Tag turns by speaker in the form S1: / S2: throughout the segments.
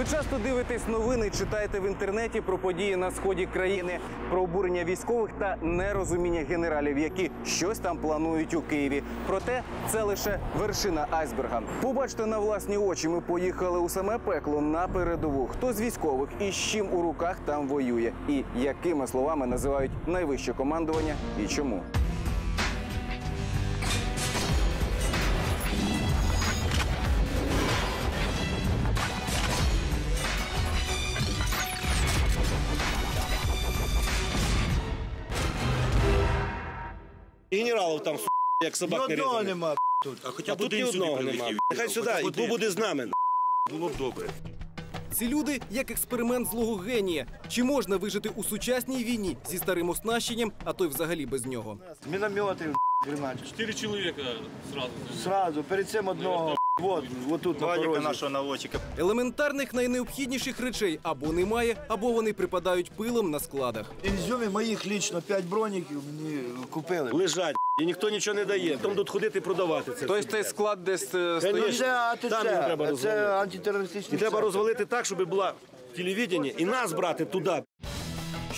S1: Ви часто дивитесь новини, читаєте в інтернеті про події на сході країни, про обурення військових та нерозуміння генералів, які щось там планують у Києві. Проте це лише вершина айсберга. Побачте на власні очі. Ми поїхали у саме пекло на передову. Хто з військових і з чим у руках там воює, і якими словами називають найвище командування і чому.
S2: Генералів там, як собак
S3: не одного нема.
S2: А хоча
S4: А
S2: б
S4: тут
S2: один сюди
S4: одного
S2: прилетів. Нехай сюди, і
S4: один.
S2: буде з нами.
S4: Було б добре.
S1: Ці люди як експеримент злого генія. Чи можна вижити у сучасній війні зі старим оснащенням, а то й взагалі без нього?
S3: Міномети, гранати.
S5: Чотири чоловіка сразу.
S3: Сразу, перед цим одного. Вот, вот тут на порозі.
S4: нашого наводчика.
S1: Елементарних найнеобхідніших речей або немає, або вони припадають пилом на складах.
S3: В Ізюмі моїх лічно 5 броніків мені купили.
S2: Лежать, і ніхто нічого не дає. Там будуть ходити і продавати це.
S1: Тобто цей склад десь
S3: Ну,
S2: Конечно.
S3: це АТЦ,
S2: Там не треба
S3: це
S2: розвалити.
S3: антитерористичний
S2: І треба
S3: центр.
S2: розвалити так, щоб була телевідення і нас брати туди.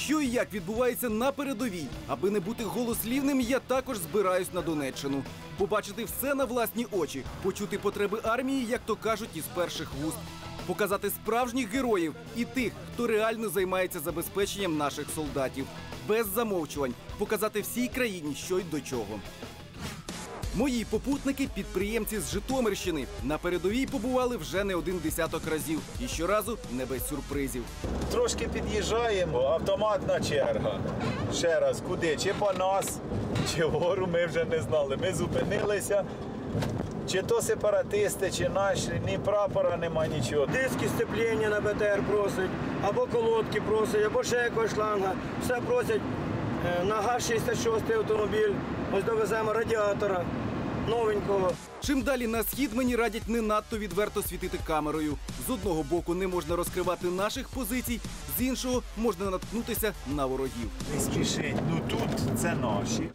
S1: Що і як відбувається на передовій, аби не бути голослівним, я також збираюсь на Донеччину. Побачити все на власні очі, почути потреби армії, як то кажуть, із перших вуст. Показати справжніх героїв і тих, хто реально займається забезпеченням наших солдатів. Без замовчувань, показати всій країні, що й до чого. Мої попутники підприємці з Житомирщини на передовій побували вже не один десяток разів і щоразу не без сюрпризів.
S6: Трошки під'їжджаємо, автоматна черга. Ще раз, куди? Чи по нас, чи вгору ми вже не знали. Ми зупинилися. Чи то сепаратисти, чи наші, ні прапора, нема нічого.
S7: диски сцеплення на БТР просять, або колодки просять, або ще якогось шланга. Все просять е, на ГАЗ-66 автомобіль. Ось довеземо радіатора новенького.
S1: Чим далі на схід мені радять не надто відверто світити камерою. З одного боку не можна розкривати наших позицій, з іншого можна наткнутися на ворогів.
S6: Не спішіть, ну тут це наші.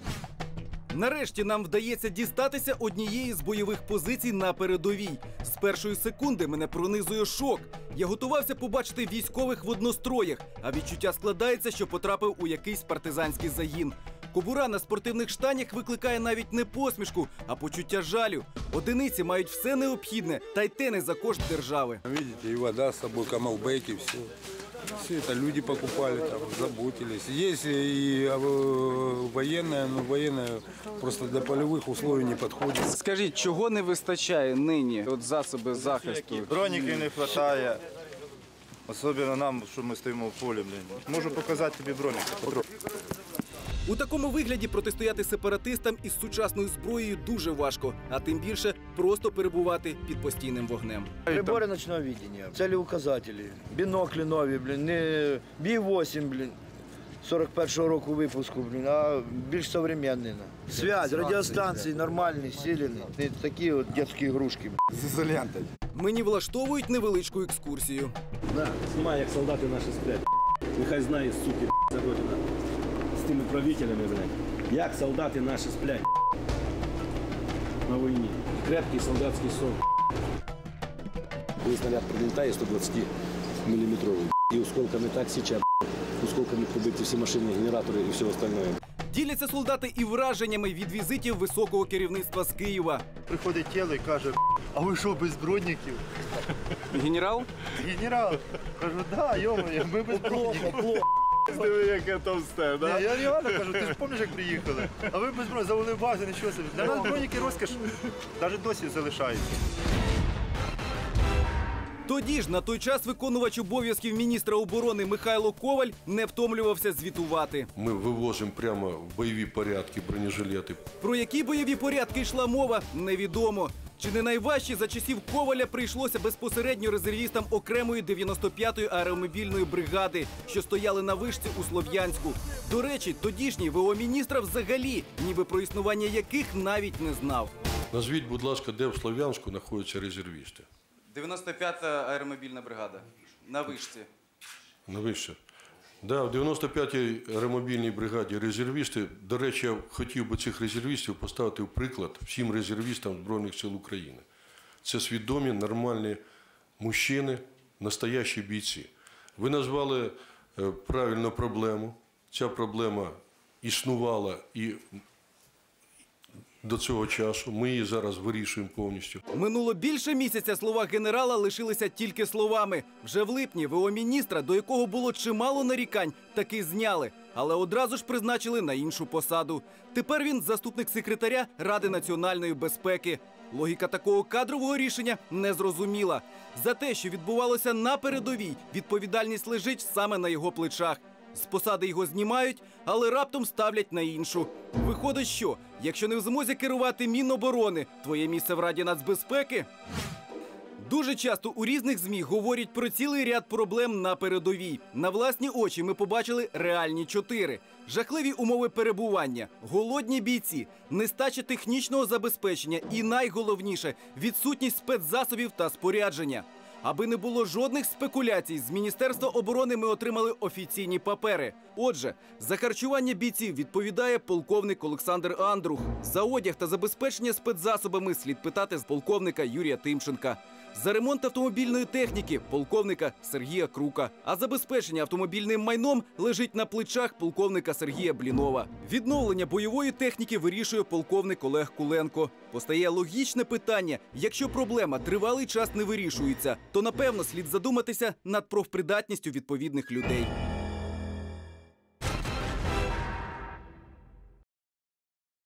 S1: Нарешті нам вдається дістатися однієї з бойових позицій на передовій. З першої секунди мене пронизує шок. Я готувався побачити військових в одностроях, а відчуття складається, що потрапив у якийсь партизанський загін. Кобура на спортивних штанях викликає навіть не посмішку, а почуття жалю. Одиниці мають все необхідне, та й те не за кошт держави.
S8: Видите, и вода с собой, камалбеки, все. Все это люди покупали, там, заботились. Есть и э, военная, но военная просто до полевых условий не подходит.
S1: Скажіть, чого не вистачає нині? От засоби захисту.
S4: Броніків не вистачає. Особливо нам, що ми стоїмо в полі, блін. Можу показати тобі броніки.
S1: У такому вигляді протистояти сепаратистам із сучасною зброєю дуже важко, а тим більше просто перебувати під постійним вогнем.
S3: Прибори ночного видіння, целеуказателі, біноклі нові, блін, не Бі-8, блін. 41-го року випуску, блін, а більш современний. Связь, радіостанції нормальні, силені. Не такі от дитячі ігрушки. блін.
S8: С.
S1: Мені влаштовують невеличку екскурсію.
S2: На, знімай, як солдати наші сплять. Нехай знає, суки, це родина. Тими правителями, блядь. Як солдати наші сплять на війні. Крепкий солдатський сон. Коли снаряд прилітає 120 міліметровий. І осколками так січе, осколками побиті всі машини, генератори і все остальное.
S1: Діляться солдати і враженнями від візитів високого керівництва з Києва.
S4: Приходить тіло і каже, а ви що, без броніків?
S1: Генерал?
S4: Генерал. Кажу, да, йомаю, ми без броніків.
S6: Диви, яке товсте,
S4: Ні, Я реально кажу, ти ж пам'ятаєш, як приїхали? А ви без броні, завели бази, нічого собі. Для нас броніки розкіш навіть досі залишається.
S1: Тоді ж на той час виконувач обов'язків міністра оборони Михайло Коваль не втомлювався звітувати.
S9: Ми вивозимо прямо в бойові порядки бронежилети.
S1: Про які бойові порядки йшла мова, невідомо. Чи не найважче за часів Коваля прийшлося безпосередньо резервістам окремої 95-ї аеромобільної бригади, що стояли на вишці у Слов'янську. До речі, тодішній ВО міністра взагалі, ніби про існування яких навіть не знав.
S9: Назвіть, будь ласка, де в Слов'янську знаходяться резервісти?
S1: 95-та аеромобільна бригада на вишці.
S9: Навіщо? Да, в 95-й аеромобільній бригаді резервісти. До речі, я хотів би цих резервістів поставити в приклад всім резервістам Збройних сил України. Це свідомі, нормальні мужчини, настоящі бійці. Ви назвали е, правильно проблему. Ця проблема існувала і до цього часу. Ми її зараз вирішуємо повністю.
S1: Минуло більше місяця. Слова генерала лишилися тільки словами. Вже в липні ВО міністра, до якого було чимало нарікань, таки зняли, але одразу ж призначили на іншу посаду. Тепер він заступник секретаря Ради національної безпеки. Логіка такого кадрового рішення не зрозуміла. За те, що відбувалося на передовій, відповідальність лежить саме на його плечах. З посади його знімають, але раптом ставлять на іншу. Виходить, що якщо не в змозі керувати Міноборони, твоє місце в Раді нацбезпеки. Дуже часто у різних змі говорять про цілий ряд проблем на передовій. На власні очі ми побачили реальні чотири: жахливі умови перебування, голодні бійці, нестача технічного забезпечення і найголовніше відсутність спецзасобів та спорядження. Аби не було жодних спекуляцій, з Міністерства оборони ми отримали офіційні папери. Отже, за харчування бійців відповідає полковник Олександр Андрух. За одяг та забезпечення спецзасобами слід питати з полковника Юрія Тимченка. За ремонт автомобільної техніки полковника Сергія Крука. А забезпечення автомобільним майном лежить на плечах полковника Сергія Блінова. Відновлення бойової техніки вирішує полковник Олег Куленко. Постає логічне питання: якщо проблема тривалий час не вирішується, то напевно слід задуматися над профпридатністю відповідних людей.